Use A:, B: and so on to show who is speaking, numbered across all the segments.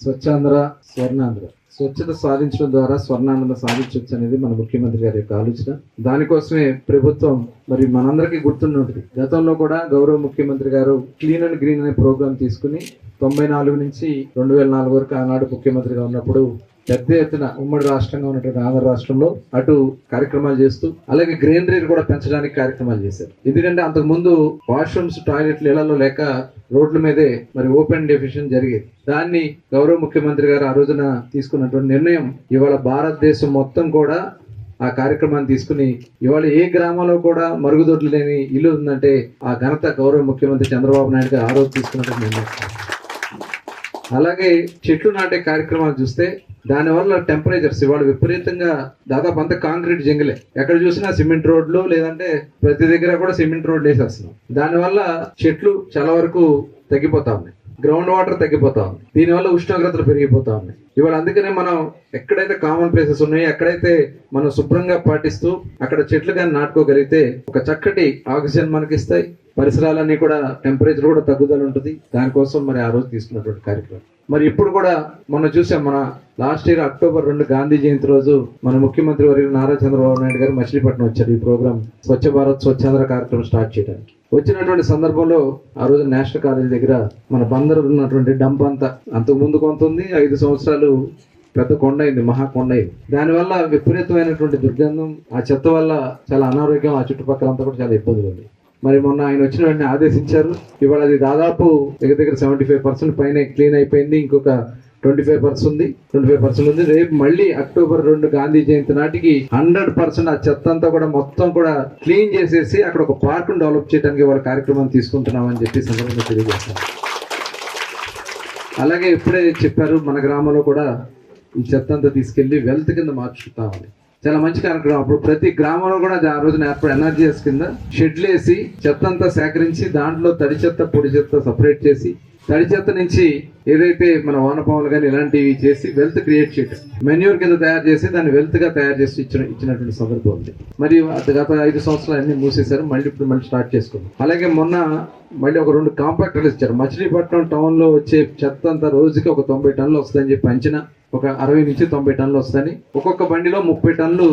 A: స్వచ్ఛాంధ్ర స్వర్ణాంధ్ర. స్వచ్ఛత సాధించడం ద్వారా స్వర్ణాంధ్ర సాధించవచ్చు అనేది మన ముఖ్యమంత్రి గారి యొక్క ఆలోచన. దానికోసమే ప్రభుత్వం మరి మనందరికీ గుర్తుండి గతంలో కూడా గౌరవ ముఖ్యమంత్రి గారు క్లీన్ అండ్ గ్రీన్ అనే ప్రోగ్రాం తీసుకుని తొంభై నాలుగు నుంచి రెండు వేల నాలుగు వరకు ఆనాడు ముఖ్యమంత్రిగా ఉన్నప్పుడు పెద్ద ఎత్తున ఉమ్మడి రాష్ట్రంగా ఉన్నటువంటి ఆంధ్ర రాష్ట్రంలో అటు కార్యక్రమాలు చేస్తూ అలాగే గ్రీనరీని కూడా పెంచడానికి కార్యక్రమాలు చేశారు. ఎందుకంటే అంతకు ముందు వాష్రూమ్స్ టాయిలెట్లు ఇళ్ళలో లేక రోడ్ల మీదే మరి ఓపెన్ డెఫిషన్ జరిగేది. దాన్ని గౌరవ ముఖ్యమంత్రి గారు ఆ రోజున తీసుకున్నటువంటి నిర్ణయం ఇవాళ భారతదేశం మొత్తం కూడా ఆ కార్యక్రమాన్ని తీసుకుని ఇవాళ ఏ గ్రామంలో కూడా మరుగుదొడ్లు లేని ఇల్లు ఉందంటే ఆ ఘనత గౌరవ ముఖ్యమంత్రి చంద్రబాబు నాయుడు గారు ఆ రోజు తీసుకున్నటువంటి నిర్ణయం. అలాగే చెట్లు నాటే కార్యక్రమాలు చూస్తే దానివల్ల టెంపరేచర్స్ ఇవాళ విపరీతంగా దాదాపు అంతా కాంక్రీట్ జంగిలే. ఎక్కడ చూసినా సిమెంట్ రోడ్లు లేదంటే ప్రతి దగ్గర కూడా సిమెంట్ రోడ్లు వేసేస్తున్నాం. దానివల్ల చెట్లు చాలా వరకు తగ్గిపోతా ఉన్నాయి. గ్రౌండ్ వాటర్ తగ్గిపోతా ఉంది. దీనివల్ల ఉష్ణోగ్రతలు పెరిగిపోతా ఉన్నాయి. ఇవాళ అందుకనే మనం ఎక్కడైతే కామన్ ప్లేసెస్ ఉన్నాయో ఎక్కడైతే మనం శుభ్రంగా పాటిస్తూ అక్కడ చెట్లు కానీ నాటుకోగలిగితే ఒక చక్కటి ఆక్సిజన్ మనకి ఇస్తాయి పరిసరాలన్నీ కూడా టెంపరేచర్ కూడా తగ్గుదల ఉంటుంది. దానికోసం మరి ఆ రోజు తీసుకున్నటువంటి కార్యక్రమం. మరి ఇప్పుడు కూడా మొన్న చూసాం మన లాస్ట్ ఇయర్ అక్టోబర్ రెండు గాంధీ జయంతి రోజు మన ముఖ్యమంత్రి వర్యులు నారా చంద్రబాబు నాయుడు గారు మచిలీపట్నం వచ్చారు. ఈ ప్రోగ్రామ్ స్వచ్ఛ భారత్ స్వచ్ఛాంధ్ర కార్యక్రమం స్టార్ట్ చేయడానికి. వచ్చినటువంటి సందర్భంలో ఆ రోజు నేషనల్ కాలేజ్ దగ్గర మన బందరు ఉన్నటువంటి డంప్ అంతా అంతకు ముందు కొంత ఉంది ఐదు సంవత్సరాలు పెద్ద కొండ అయింది మహాకొండ అయింది. దానివల్ల విపరీతమైనటువంటి దుర్గంధం ఆ చెత్త వల్ల చాలా అనారోగ్యం ఆ చుట్టుపక్కల అంతా కూడా చాలా ఇబ్బందులు ఉంది మరి మొన్న ఆయన వచ్చిన వెంటనే ఆదేశించారు. ఇవాళ అది దాదాపు దగ్గర దగ్గర సెవెంటీ ఫైవ్ పర్సెంట్ పైన క్లీన్ అయిపోయింది. ఇంకొక ట్వంటీ ఫైవ్ పర్సెంట్ ఉంది. ట్వంటీ ఫైవ్ పర్సెంట్ ఉంది. రేపు మళ్ళీ అక్టోబర్ రెండు గాంధీ జయంతి నాటికి హండ్రెడ్ పర్సెంట్ ఆ చెత్త అంతా కూడా మొత్తం కూడా క్లీన్ చేసేసి అక్కడ ఒక పార్క్ డెవలప్ చేయడానికి వాళ్ళ కార్యక్రమం తీసుకుంటున్నామని చెప్పి సందర్భంగా తెలియజేస్తాం అలాగే ఇప్పుడే చెప్పారు మన గ్రామంలో కూడా ఈ చెత్త అంతా తీసుకెళ్ళి వెల్త్ కింద మార్చుతామని చాలా మంచి కార్యక్రమం. అప్పుడు ప్రతి గ్రామంలో కూడా ఆ రోజున ఏర్పడి ఎనర్జీఎస్ కింద షెడ్లు వేసి చెత్త అంతా సేకరించి దాంట్లో తడి చెత్త పొడి చెత్త సపరేట్ చేసి తడి చెత్త నుంచి ఏదైతే మన వానపాములు కానీ ఇలాంటివి చేసి వెల్త్ క్రియేట్ చేయటం. మెన్యూర్ కింద తయారు చేసి దాన్ని వెల్త్గా తయారు చేసి ఇచ్చిన ఇచ్చినటువంటి సందర్భం ఉంది. మరి గత ఐదు సంవత్సరాలు అన్ని మూసేశారు మళ్ళీ ఇప్పుడు మళ్ళీ స్టార్ట్ చేసుకున్నాం అలాగే మొన్న మళ్ళీ ఒక రెండు కాంపాక్టర్లు ఇచ్చారు. మచిలీపట్నం టౌన్లో వచ్చే చెత్త అంతా రోజుకి ఒక తొంభై టన్నులు వస్తుందని చెప్పి అంచనా ఒక అరవై నుంచి తొంభై టన్నులు వస్తాయని. ఒక్కొక్క బండిలో ముప్పై టన్నులు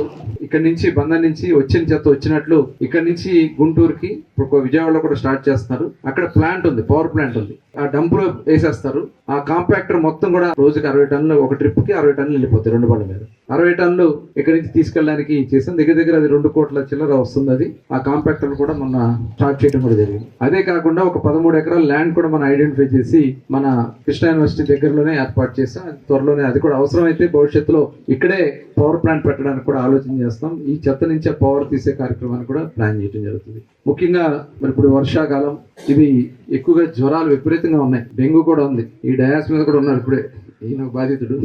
A: ఇక్కడ నుంచి బంధం నుంచి వచ్చిన చెత్త వచ్చినట్లు ఇక్కడ నుంచి గుంటూరుకి ఇప్పుడు విజయవాడలో కూడా స్టార్ట్ చేస్తున్నారు. అక్కడ ప్లాంట్ ఉంది పవర్ ప్లాంట్ ఉంది. ఆ డంప్లో వేసేస్తారు. ఆ కాంపాక్టర్ మొత్తం కూడా రోజుకి అరవై టన్నులు ఒక ట్రిప్కి అరవై టన్నులు వెళ్ళిపోతాయి రెండు బండ్ల మీద. అరవై టన్నులు ఇక్కడ నుంచి తీసుకెళ్ళడానికి చేసాం దగ్గర దగ్గర అది రెండు కోట్ల చిల్లర వస్తుంది అది. ఆ కాంపాక్టర్ కూడా మొన్న స్టార్ట్ చేయడం కూడా జరిగింది. అదే కాకుండా ఒక పదమూడు ఎకరాల ల్యాండ్ కూడా మనం ఐడెంటిఫై చేసి మన కృష్ణా యూనివర్సిటీ దగ్గరలోనే ఏర్పాటు చేస్తాం అది త్వరలోనే అది కూడా అవసరమైతే భవిష్యత్తులో ఇక్కడే పవర్ ప్లాంట్ పెట్టడానికి కూడా ఆలోచన చేస్తాం. ఈ చెత్త నుంచే పవర్ తీసే కార్యక్రమాన్ని కూడా ప్లాన్ చేయడం జరుగుతుంది. ముఖ్యంగా మరి ఇప్పుడు వర్షాకాలం ఇవి ఎక్కువగా జ్వరాలు విపరీతంగా ఉన్నాయి. డెంగ్యూ కూడా ఉంది. ఈ డయాస్ మీద కూడా ఉన్నారు ఇప్పుడే. ఈయన బాధితుడు.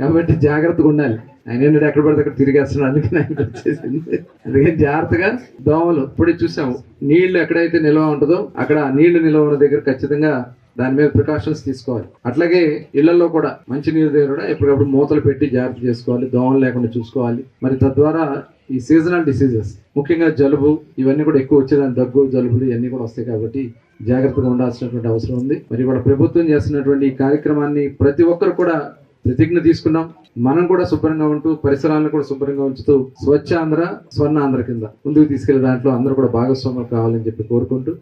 A: కాబట్టి జాగ్రత్తగా ఉండాలి. ఆయన ఏంటంటే ఎక్కడ పడితే అక్కడ తిరిగేస్తున్నాడు. అందుకని ఆయన వచ్చేసింది. అందుకని జాగ్రత్తగా దోమలు ఇప్పుడే చూసాము. నీళ్ళు ఎక్కడైతే నిల్వ ఉంటుందో అక్కడ నీళ్ళు నిల్వ ఉన్న దగ్గర ఖచ్చితంగా దాని మీద ప్రికాషన్స్ తీసుకోవాలి. అట్లాగే ఇళ్ళలో కూడా మంచి నీరు దగ్గర కూడా ఎప్పటికప్పుడు మూతలు పెట్టి జాగ్రత్త చేసుకోవాలి. దోమలు లేకుండా చూసుకోవాలి. మరి తద్వారా ఈ సీజనల్ డిసీజెస్ ముఖ్యంగా జలుబు ఇవన్నీ కూడా ఎక్కువ వచ్చేదాన్ని దగ్గు జలుబులు ఇవన్నీ కూడా వస్తాయి కాబట్టి జాగ్రత్తగా ఉండాల్సినటువంటి అవసరం ఉంది. మరి ఇవాళ ప్రభుత్వం చేస్తున్నటువంటి ఈ కార్యక్రమాన్ని ప్రతి ఒక్కరు కూడా ప్రతిజ్ఞ తీసుకున్నాం. మనం కూడా శుభ్రంగా ఉంటూ పరిసరాలను కూడా శుభ్రంగా ఉంచుతూ స్వచ్ఛ ఆంధ్ర స్వర్ణ ఆంధ్ర కింద ముందుకు తీసుకెళ్ళే దాంట్లో అందరూ కూడా భాగస్వాములు కావాలని చెప్పి కోరుకుంటూ